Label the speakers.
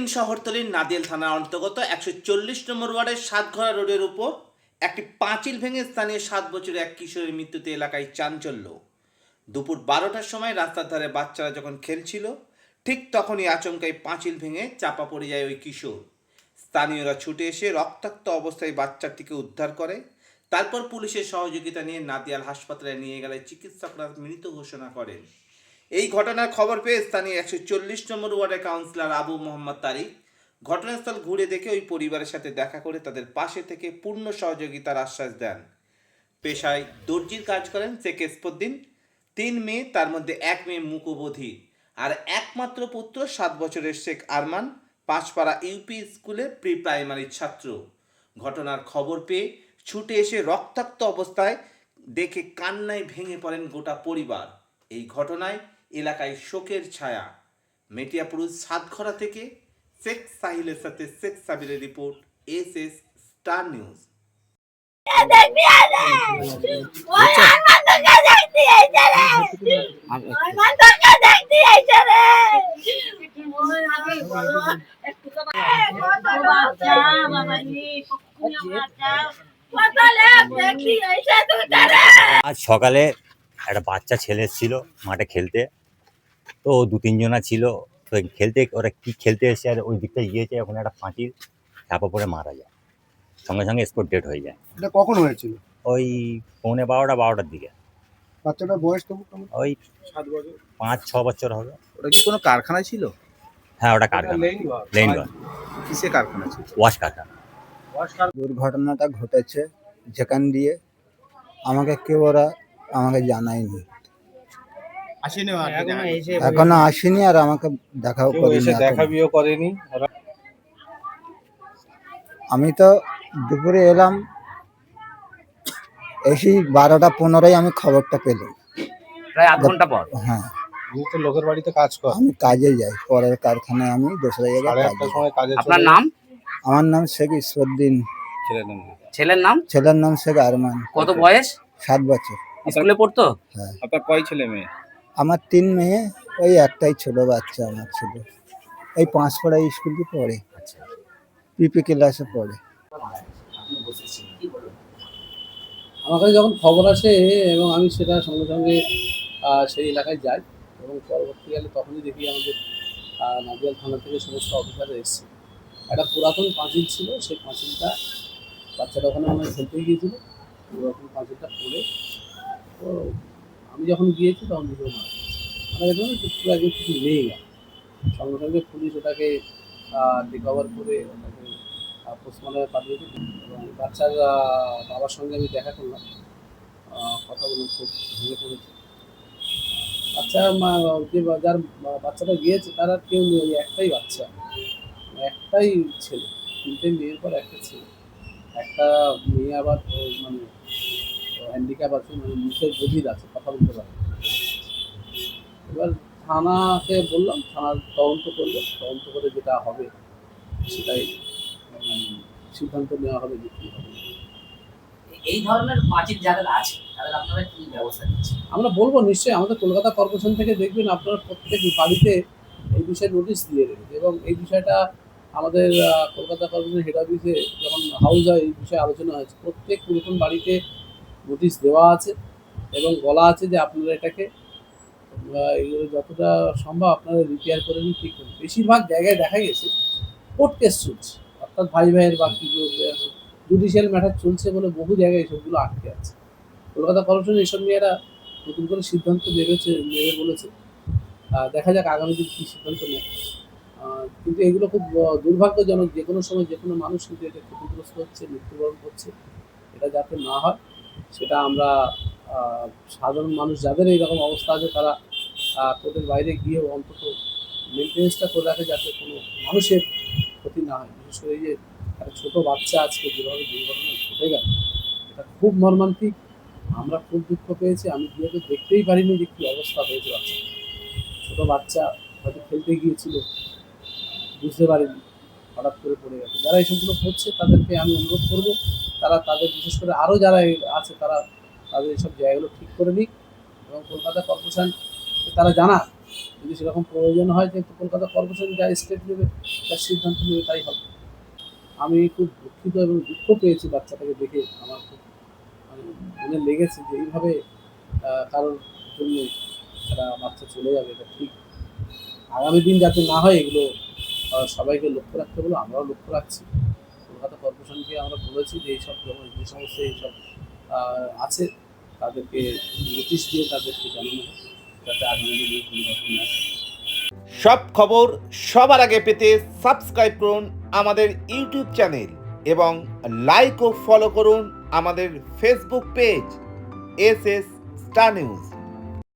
Speaker 1: দক্ষিণ শহরতলির নাদিয়াল থানার অন্তর্গত একশো চল্লিশ নম্বর ওয়ার্ডের সাতঘরা রোডের উপর একটি পাঁচিল ভেঙে স্থানীয় সাত বছর এক কিশোরের মৃত্যুতে এলাকায় চাঞ্চল্য। দুপুর বারোটার সময় রাস্তার ধারে বাচ্চারা যখন খেলছিল, ঠিক তখনই আচমকাই পাঁচিল ভেঙে চাপা পড়ে যায় ওই কিশোর। স্থানীয়রা ছুটে এসে রক্তাক্ত অবস্থায় বাচ্চাটিকে উদ্ধার করে, তারপর পুলিশের সহযোগিতা নিয়ে নাদিয়াল হাসপাতালে নিয়ে গেলে চিকিৎসকরা মৃত ঘোষণা করেন। এই ঘটনার খবর পেয়ে স্থানীয় একশো চল্লিশ নম্বর ওয়ার্ডের কাউন্সিলর আবু মোহাম্মদ তারিক ঘটনাস্থল ঘুরে দেখে ওই পরিবারের সাথে দেখা করে তাদের পাশে থেকে পূর্ণ সহযোগিতার আশ্বাস দেন। পেশায় দর্জির কাজ করেন শেখ এসপদ্দিন তিন মেয়ে, তার মধ্যে এক মেয়ে মুকোবধি আর একমাত্র পুত্র, সাত বছরের শেখ আরমান, পাঁচপাড়া ইউপি স্কুলে প্রি প্রাইমারির ছাত্র। ঘটনার খবর পেয়ে ছুটে এসে রক্তাক্ত অবস্থায় দেখে কান্নায় ভেঙে পড়েন গোটা পরিবার। এই ঘটনায় এলাকায় শোকের ছায়া। মেটিয়াপুরুষ সাতঘরা থেকে শেখ সাহিলের সাথে Sheikh সাবিরের report S S star news.
Speaker 2: আজ সকালে একটা বাচ্চা ছেলে ছিল মাঠে খেলতে। তো দু তিনজনা ছিল। তো খেলতে ওরা কি খেলতে এসে আর ওই দিকটা গিয়েছে ওখানে একটা ফাঁটির চাপা পড়ে মারা যায়। সঙ্গে সঙ্গে স্পট ডেট হয়ে যায়।
Speaker 3: এটা কখন হয়েছিল?
Speaker 2: ওই পৌনে বারোটা বারোটার দিকে।
Speaker 3: বাচ্চাটার বয়স তবু
Speaker 2: ওই
Speaker 3: সাত বছর।
Speaker 2: পাঁচ ছ বছর হবে।
Speaker 4: ওটা কি কোনো কারখানা ছিল?
Speaker 2: হ্যাঁ ওটা কারখানা। লেনগঞ্জ
Speaker 4: কিসে কারখানা ছিল?
Speaker 2: ওয়াশ কারখানা।
Speaker 5: দুর্ঘটনাটা ঘটেছে যেখান দিয়ে আমাকে কেউ ওরা আমাকে জানায়নি। এখনও আসেনি আর আমাকে দেখাও করেনি
Speaker 3: দেখাবিও করেনি।
Speaker 5: আমি তো দুপুরে এলাম এসি বারোটা পনেরোই আমি খবরটা পেলাম।
Speaker 6: প্রায় আধ ঘণ্টা পর?
Speaker 5: হ্যাঁ।
Speaker 3: আমি তো লোকের বাড়িতে কাজ কর।
Speaker 5: আমি কাজে যাই পরের কারখানায় আমি দোসরা জায়গায় কাজে
Speaker 6: আপনার নাম?
Speaker 5: আমার নাম শেখ ঈশ্বরদ্দিন
Speaker 6: ছেলের নাম
Speaker 5: ছেলের নাম? শেখ আরমান।
Speaker 6: কত বয়স?
Speaker 5: সাত বছর।
Speaker 6: স্কুলে পড়তো?
Speaker 4: আপনার কয় ছেলে মেয়ে?
Speaker 5: আমার তিন মেয়ে ওই একটাই ছোট বাচ্চা আমার ছিল। এই পাঁচ পাঁচপাড়া স্কুলে পড়ে? পিপি ক্লাসে পড়ে।
Speaker 7: আমার কাছে যখন খবর আসে এবং আমি সেটা সঙ্গে সঙ্গে সেই এলাকায় যাই এবং পরবর্তীকালে তখনই দেখি আমাদের আহ, নাদিয়াল থানা থেকে সমস্ত অফিসার এসেছে। একটা পুরাতন পাঁচিল ছিল সেই পাঁচিলটা বাচ্চাটা ওখানে আমার খেলতে গিয়েছিল। পুরাতন পাঁচিলটা পড়ে তো আমি যখন গিয়েছি তখন দুটো মারা গেছে। মানে পুরো একদম কিছু নেই। সঙ্গে সঙ্গে পুলিশ ওটাকে রিকভার করে ওটাকে পোস্টমর্টমে পাঠিয়েছে। এবং বাচ্চার বাবার সঙ্গে আমি দেখা করলাম। কথা বলে খুব ভেঙে পড়েছে। বাচ্চা মা- যে যার বাচ্চাটা গিয়েছে, তার আর কেউ নেই, একটাই বাচ্চা। একটাই ছেলে। তিনটে মেয়ের পর একটা ছেলে। একটা মেয়ে আবার মানে হ্যান্ডিক্যাপ আছে মানে মুখের বধির আছে কথা বলতে পারে এবার থানাকে বললাম থানার তদন্ত করল তদন্ত করে যেটা হবে সেটাই সিদ্ধান্ত নেওয়া হবে যে কী হবে।
Speaker 8: এই ধরনের পাঁচিল যাদের আছে তাদের আপনারা কি ব্যবস্থা নিচ্ছেন?
Speaker 7: আমরা বলব নিশ্চয়ই আমাদের কলকাতা কর্পোরেশন থেকে দেখবেন আপনারা প্রত্যেক বাড়িতে এই বিষয়ে নোটিশ দিয়ে রেখেছে এবং এই বিষয়টা আমাদের কলকাতা কর্পোরেশন হেড অফিসে যখন হাউস হয় এই বিষয়ে আলোচনা হয়েছে। প্রত্যেক পুরাতন বাড়িতে নোটিশ দেওয়া আছে এবং বলা আছে যে আপনারা এটাকে এগুলো যতটা সম্ভব আপনারা রিপেয়ার করে নিন, ঠিক করুন। বেশিরভাগ জায়গায় দেখা গেছে কোর্ট কেস চলছে। অর্থাৎ ভাই ভাইয়ের বা জুডিশিয়াল ম্যাটার চলছে বলে বহু জায়গায় এসবগুলো আটকে আছে। কলকাতা কর্পোরেশন এসব নিয়ে এরা নতুন করে সিদ্ধান্ত নেবেছে, নেবে বলেছে। দেখা যাক আগামী দিন কী সিদ্ধান্ত নেয়। কিন্তু এগুলো খুব দুর্ভাগ্যজনক। যে কোনো সময় যে কোনো মানুষ কিন্তু এটা ক্ষতিগ্রস্ত হচ্ছে, মৃত্যুবরণ করছে। এটা যাতে না হয়। সেটা আমরা সাধারণ মানুষ যাদের এইরকম অবস্থা আছে তারা কোর্টের বাইরে গিয়েও অন্তত মেনটেন্সটা করে রাখে যাতে কোনো মানুষের ক্ষতি না হয়। বিশেষ করে এই যে একটা ছোটো বাচ্চা আজকে যেভাবে দুর্ঘটনা ঘটে গেল, এটা খুব মর্মান্তিক। আমরা খুব দুঃখ পেয়েছি। আমি গিয়ে দেখতেই পারিনি যে কী অবস্থা হয়েছে বাচ্চা ছোটো বাচ্চা হয়তো খেলতে গিয়েছিল, বুঝতে পারিনি, হঠাৎ করে পড়ে গেছে। যারা এইসবগুলো করছে তাদেরকে আমি অনুরোধ করব তারা তাদের, বিশেষ করে আরও যারা আছে, তারা তাদের এইসব জায়গাগুলো ঠিক করে নিক এবং কলকাতা কর্পোরেশন, তারা জানা যদি সেরকম প্রয়োজন হয় যে কলকাতা কর্পোরেশন যা স্টেপ নেবে তার সিদ্ধান্ত নেবে, তাই হবে। আমি খুব দুঃখিত এবং দুঃখ পেয়েছি বাচ্চাটাকে দেখে, আমার খুব মানে মনে লেগেছে যে এইভাবে কারোর জন্য একটা বাচ্চা চলে যাবে, এটা ঠিক। আগামী দিন যাতে না হয় এগুলো সবাইকে লক্ষ্য রাখতে বলে, আমরাও লক্ষ্য রাখছি। কর্পোরেশনকে আমরা বলেছি যে এইসব যে সমস্ত এইসব আছে, তাদেরকে নোটিশ দিয়ে তাদেরকে জানানো যাতে আগামী দিনে পরিবর্তন আসে
Speaker 1: সব খবর সবার আগে পেতে সাবস্ক্রাইব করুন আমাদের ইউটিউব চ্যানেল এবং লাইক ও ফলো করুন আমাদের Facebook page S S star news